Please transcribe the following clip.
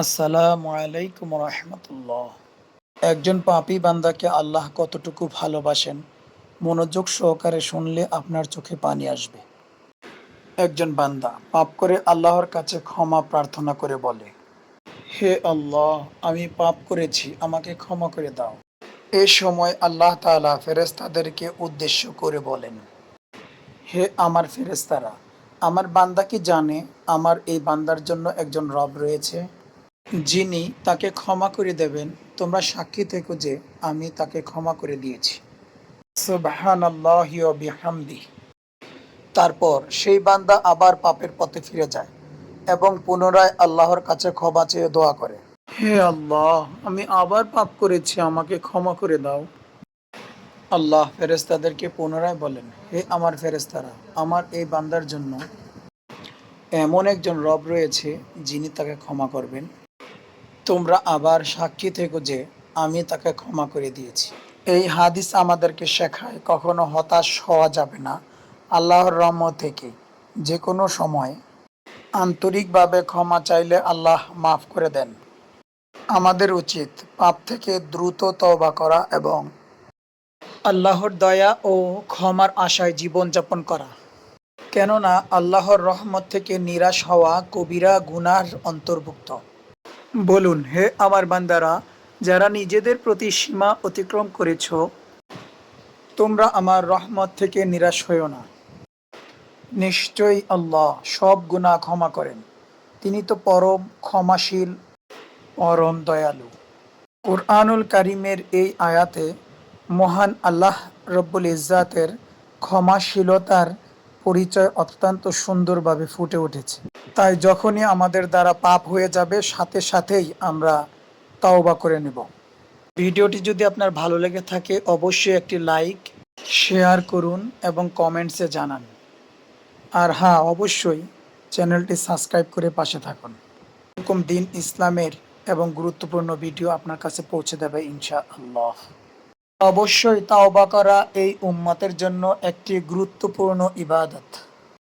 আসসালামু আলাইকুম রহমতুল্লাহ। একজন পাপী বান্দাকে আল্লাহ কতটুকু ভালোবাসেন? মনোযোগ সহকারে শুনলে আপনার চোখে পানি আসবে। একজন বান্দা পাপ করে আল্লাহর কাছে ক্ষমা প্রার্থনা করে বলে, হে আল্লাহ, আমি পাপ করেছি, আমাকে ক্ষমা করে দাও। এ সময় আল্লাহ তাআলা ফেরেশতাদেরকে উদ্দেশ্য করে বলেন, হে আমার ফেরেশতারা, আমার বান্দা কি জানে, আমার এই বান্দার জন্য একজন রব রয়েছে? যিনি তাকে ক্ষমা করে দেবেন, তোমরা সাক্ষী থেকো যে আমি তাকে ক্ষমা করে দিয়েছি। তারপর সেই বান্দা আবার পাপের পথে ফিরে যায় এবং পুনরায় আল্লাহর কাছে ক্ষমা চেয়ে দোয়া করে। হে আল্লাহ, আমি আবার পাপ করেছি, আমাকে ক্ষমা করে দাও। আল্লাহ ফেরেস্তাদেরকে পুনরায় বলেন, হে আমার ফেরেস্তারা আমার এই বান্দার জন্য এমন একজন রব রয়েছে যিনি তাকে ক্ষমা করবেন। তোমরা আবার সাক্ষী থেকো যে আমি তাকে ক্ষমা করে দিয়েছি। এই হাদিস আমাদেরকে শেখায়, কখনো হতাশ হওয়া যাবে না। আল্লাহর রহমত থেকে যে কোনো সময় আন্তরিকভাবে ক্ষমা চাইলে আল্লাহ মাফ করে দেন। আমাদের উচিত পাপ থেকে দ্রুত তওবা করা এবং আল্লাহর দয়া ও ক্ষমার আশায় জীবনযাপন করা। কেননা আল্লাহর রহমত থেকে নিরাশ হওয়া কবিরা গুনার অন্তর্ভুক্ত। বলুন, হে আমার বান্দারা, যারা নিজেদের প্রতি সীমা অতিক্রম করেছ, তোমরা আমার রহমত থেকে নিরাশ হইও না। নিশ্চয়ই আল্লাহ সব গুনাহ ক্ষমা করেন। তিনি তো পরম ক্ষমাশীল, পরম দয়ালু। কোরআনুল কারিমের এই আয়াতে মহান আল্লাহ রব্বুল ইজ্জাতের ক্ষমাশীলতার পরিচয় অত্যন্ত সুন্দরভাবে ফুটে উঠেছে। তাই যখনই আমাদের দ্বারা পাপ হয়ে যাবে, সাথে সাথেই আমরা তাওবা করে নেব। ভিডিওটি যদি আপনার ভালো লেগে থাকে, অবশ্যই একটি লাইক, শেয়ার করুন এবং কমেন্টসে জানান। আর হ্যাঁ অবশ্যই চ্যানেলটি সাবস্ক্রাইব করে পাশে থাকুন। এরকম দিন ইসলামের এবং গুরুত্বপূর্ণ ভিডিও আপনার কাছে পৌঁছে দেবে ইনশা আল্লাহ অবশ্যই তাওবা করা এই উম্মতের জন্য একটি গুরুত্বপূর্ণ ইবাদত।